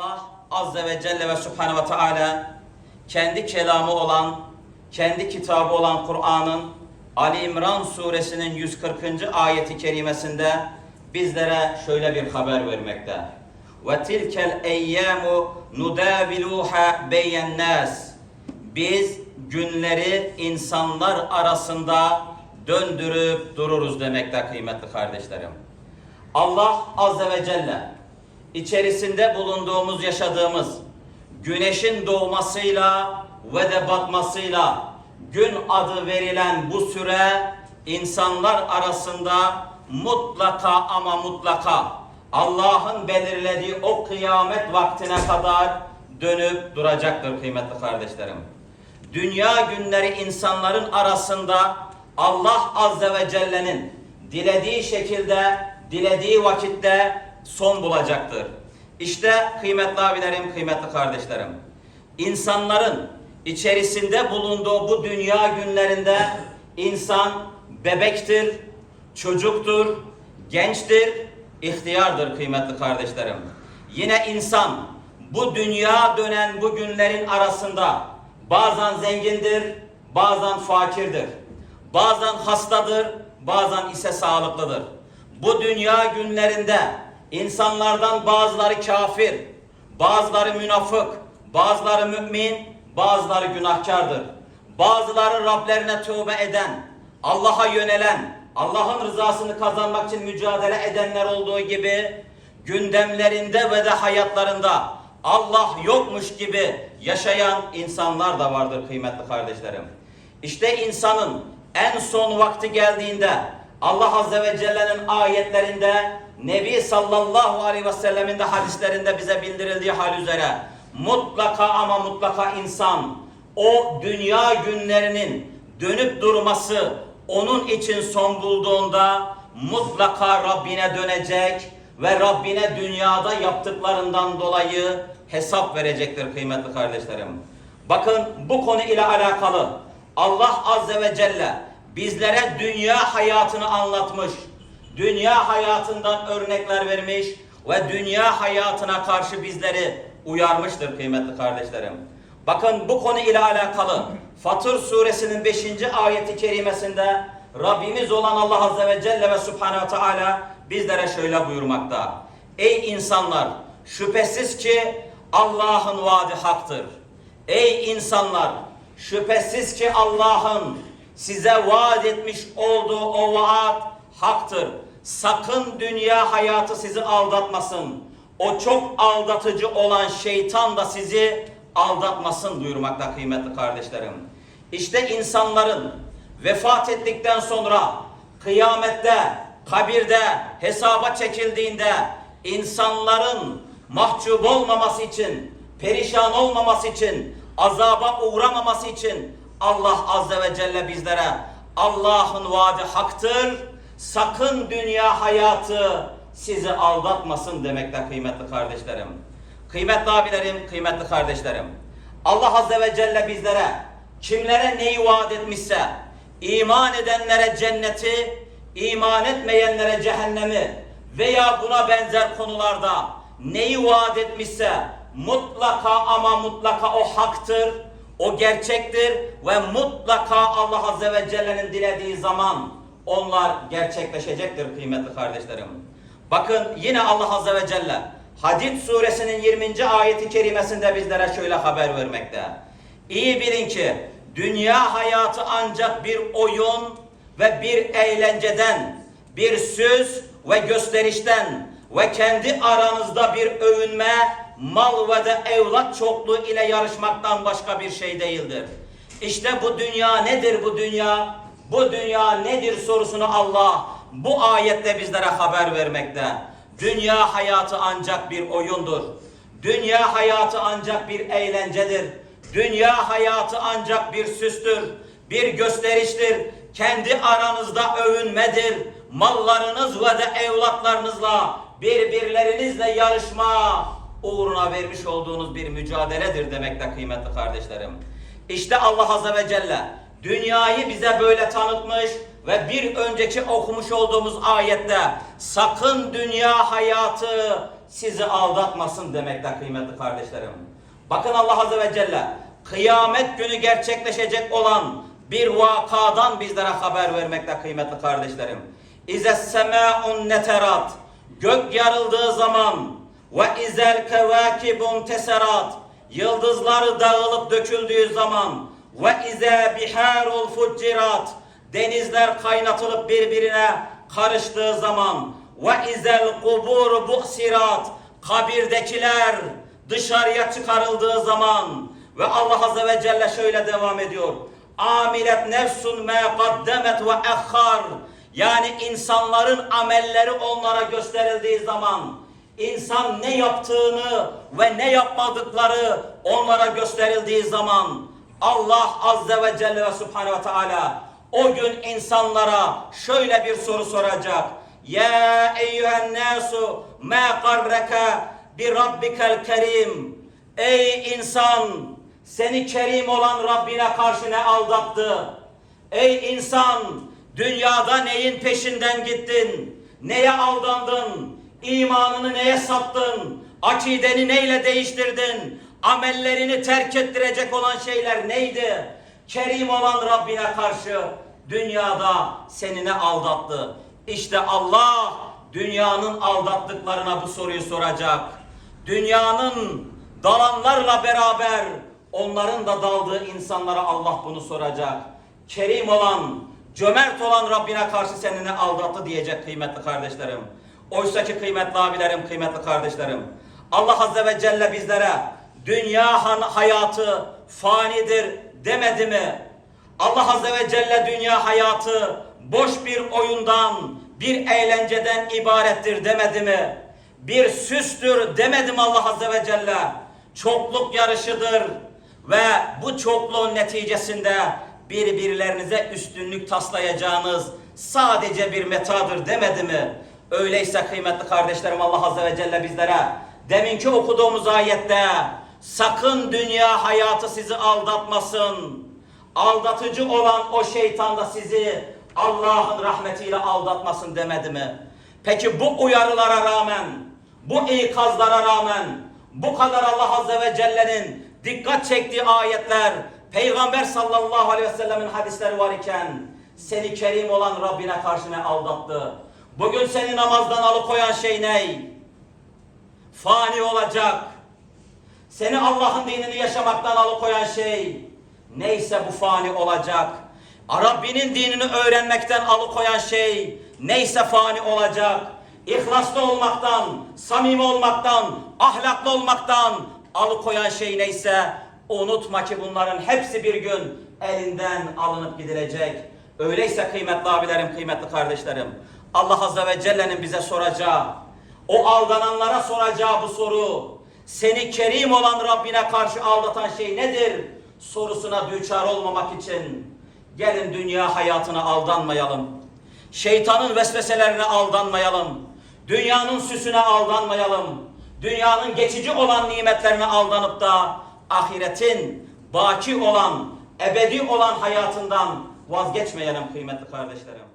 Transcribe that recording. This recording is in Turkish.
Allah Azze ve Celle ve Subhanahu ve Teala kendi kelamı olan, kendi kitabı olan Kur'an'ın Ali İmran suresinin 140. ayeti kerimesinde bizlere şöyle bir haber vermekte. Ve tilkel eyyamu nudaviluha beyyen nas. Biz günleri insanlar arasında döndürüp dururuz demekte kıymetli kardeşlerim. Allah Azze ve Celle içerisinde bulunduğumuz, yaşadığımız güneşin doğmasıyla ve de batmasıyla gün adı verilen bu süre insanlar arasında mutlaka ama mutlaka Allah'ın belirlediği o kıyamet vaktine kadar dönüp duracaktır kıymetli kardeşlerim. Dünya günleri insanların arasında Allah Azze ve Celle'nin dilediği şekilde, dilediği vakitte son bulacaktır. İşte kıymetli abilerim, kıymetli kardeşlerim. İnsanların içerisinde bulunduğu bu dünya günlerinde insan bebektir, çocuktur, gençtir, ihtiyardır kıymetli kardeşlerim. Yine insan bu dünya dönen bu günlerin arasında bazen zengindir, bazen fakirdir. Bazen hastadır, bazen ise sağlıklıdır. Bu dünya günlerinde insanlardan bazıları kafir, bazıları münafık, bazıları mümin, bazıları günahkardır. Bazıları Rablerine tövbe eden, Allah'a yönelen, Allah'ın rızasını kazanmak için mücadele edenler olduğu gibi gündemlerinde ve de hayatlarında Allah yokmuş gibi yaşayan insanlar da vardır kıymetli kardeşlerim. İşte insanın en son vakti geldiğinde Allah Azze ve Celle'nin ayetlerinde Nebi sallallahu aleyhi ve sellemin de hadislerinde bize bildirildiği hal üzere mutlaka ama mutlaka insan o dünya günlerinin dönüp durması onun için son bulduğunda mutlaka Rabbine dönecek ve Rabbine dünyada yaptıklarından dolayı hesap verecektir kıymetli kardeşlerim. Bakın bu konu ile alakalı Allah Azze ve Celle bizlere dünya hayatını anlatmış. Dünya hayatından örnekler vermiş ve dünya hayatına karşı bizleri uyarmıştır kıymetli kardeşlerim. Bakın bu konu ile alakalı Fatır suresinin 5. ayeti kerimesinde Rabbimiz olan Allah Azze ve Celle ve Subhanahu Teala bizlere şöyle buyurmakta. Ey insanlar şüphesiz ki Allah'ın vaadi haktır. Ey insanlar şüphesiz ki Allah'ın size vaat etmiş olduğu o vaat haktır. Sakın dünya hayatı sizi aldatmasın. O çok aldatıcı olan şeytan da sizi aldatmasın buyurmakta kıymetli kardeşlerim. İşte insanların vefat ettikten sonra kıyamette, kabirde, hesaba çekildiğinde insanların mahcup olmaması için, perişan olmaması için, azaba uğramaması için Allah Azze ve Celle bizlere Allah'ın vaadi haktır. Sakın dünya hayatı sizi aldatmasın demekte kıymetli kardeşlerim. Kıymetli abilerim, kıymetli kardeşlerim. Allah Azze ve Celle bizlere kimlere neyi vaat etmişse iman edenlere cenneti, iman etmeyenlere cehennemi veya buna benzer konularda neyi vaat etmişse mutlaka ama mutlaka o haktır, o gerçektir ve mutlaka Allah Azze ve Celle'nin dilediği zaman onlar gerçekleşecektir kıymetli kardeşlerim. Bakın yine Allah Azze ve Celle Hadid suresinin 20. ayeti kerimesinde bizlere şöyle haber vermekte. İyi bilin ki dünya hayatı ancak bir oyun ve bir eğlenceden, bir söz ve gösterişten ve kendi aranızda bir övünme, mal ve de evlat çokluğu ile yarışmaktan başka bir şey değildir. İşte bu dünya nedir bu dünya? Bu dünya nedir sorusunu Allah bu ayette bizlere haber vermekte. Dünya hayatı ancak bir oyundur. Dünya hayatı ancak bir eğlencedir. Dünya hayatı ancak bir süstür, bir gösteriştir. Kendi aranızda övünmedir. Mallarınız ve de evlatlarınızla birbirlerinizle yarışma uğruna vermiş olduğunuz bir mücadeledir demekte kıymetli kardeşlerim. İşte Allah Azze ve Celle dünyayı bize böyle tanıtmış ve bir önceki okumuş olduğumuz ayette sakın dünya hayatı sizi aldatmasın demekte kıymetli kardeşlerim. Bakın Allah Azze ve Celle kıyamet günü gerçekleşecek olan bir vakadan bizlere haber vermekte kıymetli kardeşlerim. İze semâun neterat gök yarıldığı zaman ve izel kevâkibun teserat yıldızları dağılıp döküldüğü zaman ve ize biharul fuccirat. Denizler kaynatılıp birbirine karıştığı zaman ve izel kubur buhsirat kabirdekiler dışarıya çıkarıldığı zaman ve Allah Azze ve Celle şöyle devam ediyor. Amilet nefsun me kaddemet ve ehhar yani insanların amelleri onlara gösterildiği zaman insan ne yaptığını ve ne yapmadıkları onlara gösterildiği zaman Allah Azze ve Celle ve Subhanahu ve Teala o gün insanlara şöyle bir soru soracak. Ya eyyühen nasu ma qarraka bi rabbikel kerim. Ey insan seni kerim olan Rabbine karşı ne aldattı? Ey insan dünyada neyin peşinden gittin? Neye aldandın? İmanını neye sattın? Akideni neyle değiştirdin? Amellerini terk ettirecek olan şeyler neydi? Kerim olan Rabbine karşı dünyada seni ne aldattı? İşte Allah dünyanın aldattıklarına bu soruyu soracak. Dünyanın dalanlarla beraber onların da daldığı insanlara Allah bunu soracak. Kerim olan, cömert olan Rabbine karşı seni ne aldattı diyecek kıymetli kardeşlerim. Oysa ki kıymetli abilerim, kıymetli kardeşlerim. Allah Azze ve Celle bizlere dünya hayatı fanidir demedi mi? Allah Azze ve Celle dünya hayatı boş bir oyundan, bir eğlenceden ibarettir demedi mi? Bir süstür demedi mi Allah Azze ve Celle? Çokluk yarışıdır ve bu çokluğun neticesinde birbirlerinize üstünlük taslayacağınız sadece bir metadır demedi mi? Öyleyse kıymetli kardeşlerim Allah Azze ve Celle bizlere deminki okuduğumuz ayette sakın dünya hayatı sizi aldatmasın. Aldatıcı olan o şeytan da sizi Allah'ın rahmetiyle aldatmasın demedi mi? Peki bu uyarılara rağmen, bu ikazlara rağmen, bu kadar Allah Azze ve Celle'nin dikkat çektiği ayetler, Peygamber sallallahu aleyhi ve sellemin hadisleri var iken, seni kerim olan Rabbine karşı ne aldattı? Bugün seni namazdan alıkoyan şey ne? Fani olacak. Seni Allah'ın dinini yaşamaktan alıkoyan şey neyse bu fani olacak. Rabbinin dinini öğrenmekten alıkoyan şey neyse fani olacak. İhlaslı olmaktan, samimi olmaktan, ahlaklı olmaktan alıkoyan şey neyse unutma ki bunların hepsi bir gün elinden alınıp gidilecek. Öyleyse kıymetli abilerim, kıymetli kardeşlerim Allah Azze ve Celle'nin bize soracağı o aldananlara soracağı bu soru seni kerim olan Rabbine karşı aldatan şey nedir? Sorusuna düçar olmamak için gelin dünya hayatına aldanmayalım. Şeytanın vesveselerine aldanmayalım. Dünyanın süsüne aldanmayalım. Dünyanın geçici olan nimetlerine aldanıp da ahiretin baki olan, ebedi olan hayatından vazgeçmeyelim kıymetli kardeşlerim.